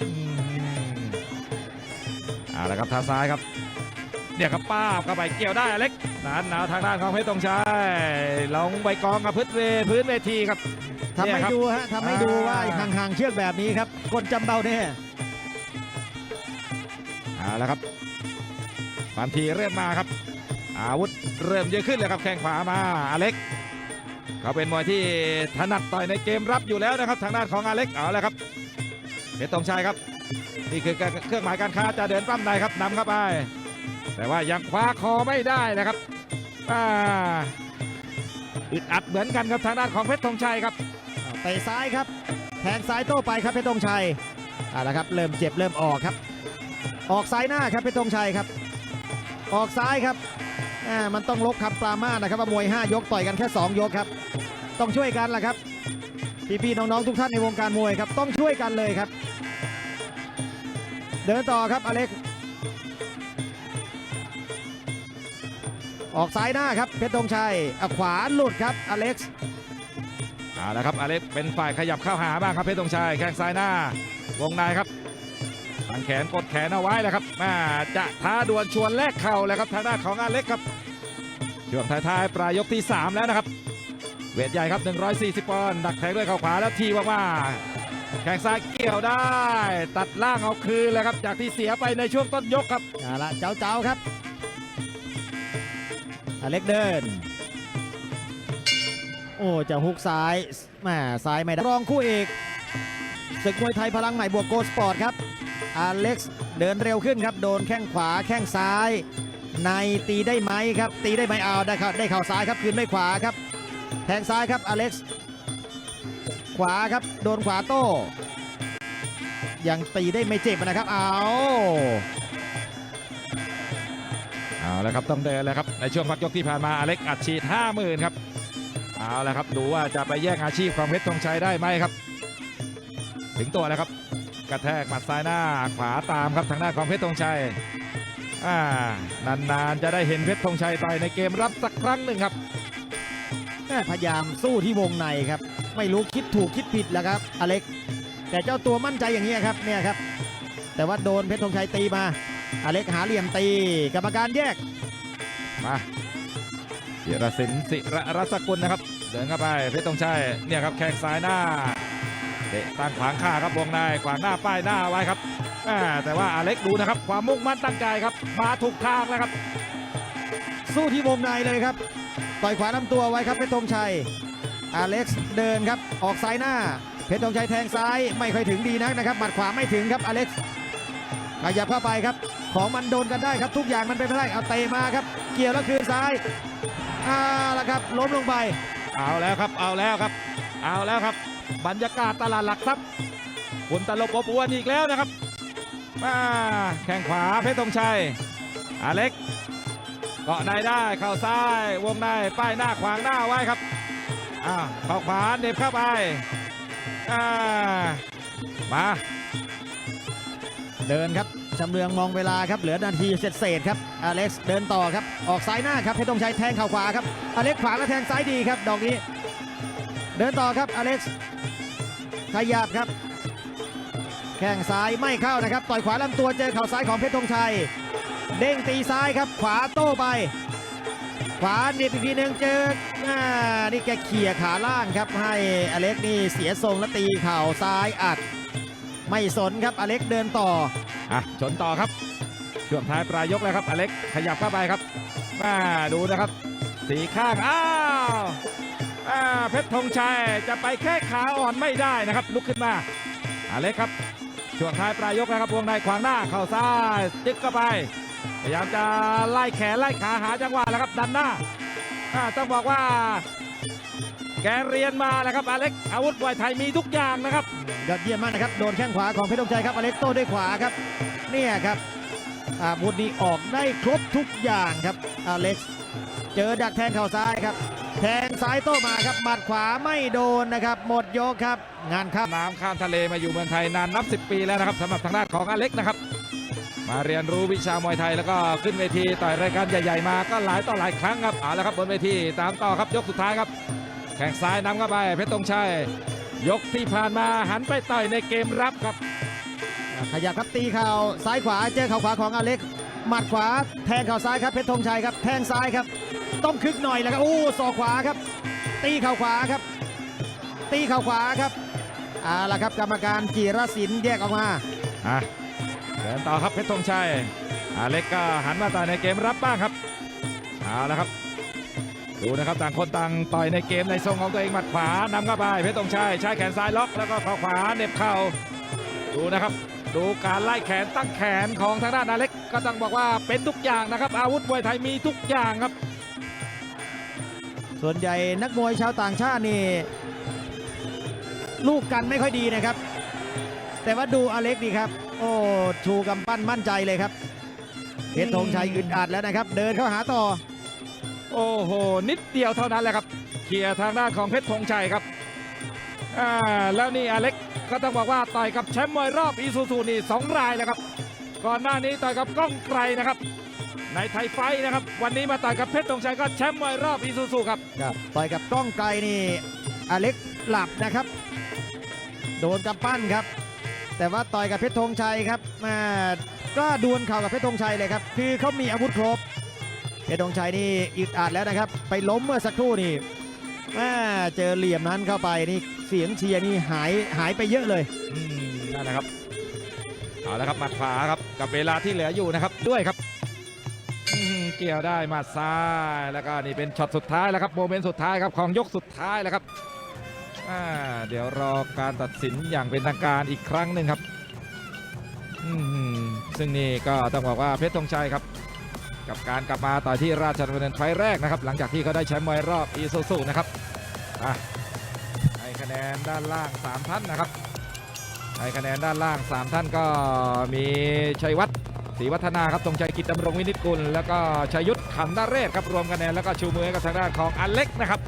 อืมเอาละครับทางซ้ายครับเนี่ยครับป้าบเข้าไปเกี่ยวได้อเล็กนานหนาวทางด้านของเพชรตรงชัยลงไปกองกับพื้นเวพื้นเวทีครับทำให้เนี่ยครับดูฮะทำให้ดูว่าอ่าห่างๆเชือกแบบนี้ครับกดจำเบาแน่เอาละครับความทีเริ่มมาครับ อาวุธเริ่มเยอะขึ้นเลยครับแข้งขวามาอเล็กเขาเป็นมวยที่ถนัดต่อยในเกมรับอยู่แล้วนะครับ ทางด้านของอเล็กเอาละครับ เพชรตรงชัยครับ นี่คือเครื่องหมายการค้าจะเดินปั้มในครับนำเข้าไป แต่ว่ายังคว้าคอไม่ได้นะครับอ่าอึดอัดเหมือนกันครับทางด้านของเพชรธงชัยครับเตะซ้ายครับแทงซ้ายโต้ไปครับเพชรธงชัยเอาละครับเริ่มเจ็บเริ่มออกครับ ออกซ้ายหน้าครับเพชรธงชัยครับ ออกซ้ายครับอ่ามันต้องลบคำปรามาสนะครับว่ามวย 5 ยกต่อยกันแค่ 2 ยกครับ ต้องช่วยกันล่ะครับพี่ๆน้องๆทุกท่านในวงการมวยครับต้องช่วยกันเลยครับ เดินต่อครับอเล็ก ออกซ้ายหน้าครับเพชรธงชัยอขวาหลุดครับอเล็กซ์เอาละครับอเล็กเป็นฝ่ายขยับเข้าหาบ้างครับเพชรธงชัยแข้งซ้ายหน้าวงในครับตั้งแขนกดแขนเอาไว้แล้วครับม่จะท้าดวลชวนแลกเข่าเลยครับทางด้านของอเล็กครับช่วงท้ายๆปลายยกที่ 3 แล้วนะครับ เวทใหญ่ครับ 140 ปอนด์ดักแทงด้วยเข่าขวาแล้วทีว่าว่า แข้งซ้ายเกี่ยวได้ ตัดล่างเอาคืนเลยครับ จากที่เสียไปในช่วงต้นยกครับเอาละเจ้าเจ้าๆครับอเล็กเดิน โอ้จะฮุกซ้ายแหม่ซ้ายไม่ได้รองคู่เอกศึกมวยไทยพลังใหม่บวกโกสปอร์ตครับอเล็กซ์เดินเร็วขึ้นครับ โดนแข้งขวาแข้งซ้าย ในตีได้ไหมครับ ตีได้ไหมเอาได้ครับได้เข่าซ้ายครับคืนด้วยขวาครับ แทงซ้ายครับอเล็กซ์ ขวาครับ โดนขวาโต้ ยังตีได้ไม่เจ็บนะครับ เอาเอาและครับต้องเดินแล้วครับ ในช่วงพักยกที่ผ่านมาอเล็กอัดฉีด50,000ครับ เอาและครับดูว่าจะไปแย่งอาชีพของเพชรธงชัยได้ไหมครับ ถึงตัวแล้วครับ กระแทกหมัดซ้ายหน้าขวาตามครับทางด้าของเพชรธงชัยนานๆจะได้เห็นเพชรธงชัยต่อยในเกมรับสักครั้งหนึ่งครับพยายามสู้ที่วงในครับ ไม่รู้คิดถูกคิดผิดแล้วครับอเล็ก แต่เจ้าตัวมั่นใจอย่างนี้ยครับเนี่ยครับ แต่ว่าโดนเพชรธงชัยตีมา อเล็กหาเหลี่ยมตีกรรมการแยกมาเดียรศิลป์ศิระรัศกุลนะครับ เดินเข้าไปเพชรธงชัยเนี่ยครับแข้งซ้ายหน้าเตะตั้งขวางข้าครับวงในขวางหน้าป้ายหน้าไว้ครับอ่าแต่ว่าอเล็กดูนะครับ ความมุ่งมั่นตั้งใจครับ มาถูกทางแล้วครับ สู้ที่วงในเลยครับ ต่อยขวาลำตัวไว้ครับเพชรธงชัย อเล็กซ์เดินครับ ออกซ้ายหน้า เพชรธงชัยแทงซ้ายไม่ค่อยถึงดีนักนะครับ หมัดขวาไม่ถึงครับอเล็กซ์ขยับเข้าไปครับ ของมันโดนกันได้ครับ ทุกอย่างมันเป็นไปได้เอาเตะมาครับ เกี่ยวแล้วคืนซ้ายเอาละครับ ล้มลงไป เอาแล้วครับ เอาแล้วครับ เอาแล้วครับ บรรยากาศตลาดหลักทรัพย์คุณตลบอบอวนอีกแล้วนะครับมาแข้งขวาเพชรธงชัยอเล็กเกาะในได้ เข่าซ้าย วงใน ป้ายหน้าขวางหน้าไว้ครับ อ่าเข่าขวาเหน็บเข้าไปอ่ามาเดินครับชำเลืองมองเวลาครับ เหลือนาทีเศษๆครับ อเล็กซ์เดินต่อครับ ออกซ้ายหน้าครับ เพชรธงชัยแทงเข่าขวาครับ อเล็กซ์ขวาแล้วแทงซ้ายดีครับ ดอกนี้ เดินต่อครับ อเล็กซ์ขยับครับ แข้งซ้ายไม่เข้านะครับ ต่อยขวาลำตัวเจอเข่าซ้ายของเพชรธงชัย เด้งตีซ้ายครับ ขวาโต้ไป ขวาเนียบอีกทีหนึ่งเจอ อ่านี่แกเขี่ยขาล่างครับให้อเล็กนี่เสียทรงและตีเข่าซ้ายอัด ไม่สนครับอเล็กเดินต่ออะชนต่อครับช่วงท้ายปลายยกแล้วครับอเล็กขยับเข้าไปครับมาดูนะครับ สีข้างอ้าวอ่าเพชรธงชัยจะไปแค่ขาอ่อนไม่ได้นะครับ ลุกขึ้นมาอเล็กครับช่วงท้ายปลายยกแล้วครับวงในขวางหน้าเข่าซ้ายจึ๊กเข้าไปพยายามจะไล่แขนไล่ขาหาจังหวะแล้วครับดันหน้า อ่าต้องบอกว่า แกเรียนมาแล้วครับอเล็กอาวุธมวยไทยมีทุกอย่างนะครับยอดเยี่ยมมากนะครับโดนแข้งขวาของเพชรธงชัยครับอเล็กโต้ด้วยขวาครับเนี่ยครับอาวุธนี้ออกได้ครบทุกอย่างครับอเล็กซ์เจอดักแทงเข่าซ้ายครับ แทงซ้ายโต้มาครับหมัดขวาไม่โดนนะครับ หมดยกครับ งานครับน้ำข้ามทะเลมาอยู่เมืองไทยนานนับ 10 ปีแล้วนะครับสำหรับทางด้านของอเล็กนะครับ มาเรียนรู้วิชามวยไทยแล้วก็ขึ้นเวทีต่อยรายการใหญ่ ๆ มาก็หลายต่อหลายครั้งครับเอาละครับบนเวทีตามต่อครับยกสุดท้ายครับแข้งซ้ายนำเข้าไปเพชรตงชัยยกที่ผ่านมาหันไปต่อยในเกมรับครับ ขยับครับตีเข่าซ้ายขวาเจอเข่าขวาของอเล็กหมัดขวาแทงเข่าซ้ายครับเพชรธงชัยครับแทงซ้ายครับ ต้องคึกหน่อยแล้วครับโอ้ศอกขวาครับ ตีเข่าขวาครับ ตีเข่าขวาครับเอาละครับกรรมการจีรศิลป์แยกออกมาอะเดินต่อครับเพชรธงชัยอาเล็กก็หันมาต่อยในเกมรับบ้างครับเอาละครับดูนะครับต่างคนต่างต่อยในเกมในทรงของตัวเองหมัดขวานำเข้าไปเพชรธงชัยใช้แขนซ้ายล็อกแล้วก็เข่าขวาเน็บเข่าดูนะครับ ดูการไล่แขนตั้งแขนของทางด้านอาเล็กก็ต้องบอกว่าเป็นทุกอย่างนะครับ อาวุธมวยไทยมีทุกอย่างครับ ส่วนใหญ่นักมวยชาวต่างชาตินี่ลูกกันไม่ค่อยดีนะครับ แต่ว่าดูอเล็กดีครับ โอ้ชูกำปั้นมั่นใจเลยครับเพชรธงชัยอึดอัดแล้วนะครับ เดินเข้าหาต่อ โอ้โห นิดเดียวเท่านั้นแหละครับเคลียร์ทางด้านของเพชรธงชัยครับอ่าแล้วนี่อเล็กก็ต้องบอกว่าต่อยกับแชมป์มวยรอบอีซูซูนี่สองรายแล้วครับ ก่อนหน้านี้ต่อยกับก้องไกรนะครับ ในไทยไฟท์นะครับ วันนี้มาต่อยกับเพชรธงชัยก็แชมป์มวยรอบอีซูซูครับครับต่อยกับกล้องไกลนี่อเล็กหลับนะครับ โดนกำปั้นครับ แต่ว่าต่อยกับเพชรธงชัยครับมาก็ดวลเข่ากับเพชรธงชัยเลยครับ คือเขามีอาวุธครบ เพชรธงชัยนี่อึดอัดแล้วนะครับ ไปล้มเมื่อสักครู่นี่แม่เจอเหลี่ยมนั้นเข้าไปนี่เสียงเชียร์นี่หายหายไปเยอะเลยนั่นนะครับเอาละครับหมัดขวาครับกับเวลาที่เหลืออยู่นะครับด้วยครับเกี่ยวได้หมัดซ้ายแล้วก็นี่เป็นช็อตสุดท้ายแล้วครับโมเมนต์สุดท้ายครับของยกสุดท้ายแล้วครับ อ่าเดี๋ยวรอการตัดสินอย่างเป็นทางการอีกครั้งหนึ่งครับอืมซึ่งนี่ก็ต้องบอกว่าเพชรธงชัยครับ กับการกลับมาต่อที่ราชดำเนินไฟล์แรกนะครับ หลังจากที่เขาได้แชมป์มวยรอบอีซูซูนะครับอะให้คะแนนด้านล่าง 3 ท่านนะครับให้คะแนนด้านล่าง 3 ท่านก็มีชัยวัฒน์ศรีวัฒนาครับตรงชัยกิจดำรงวินิจกุล แล้วก็ชัยยุทธขันดาเรศครับรวมคะแนนแล้วก็ชูมือกับทางด้านของอเล็กนะครับ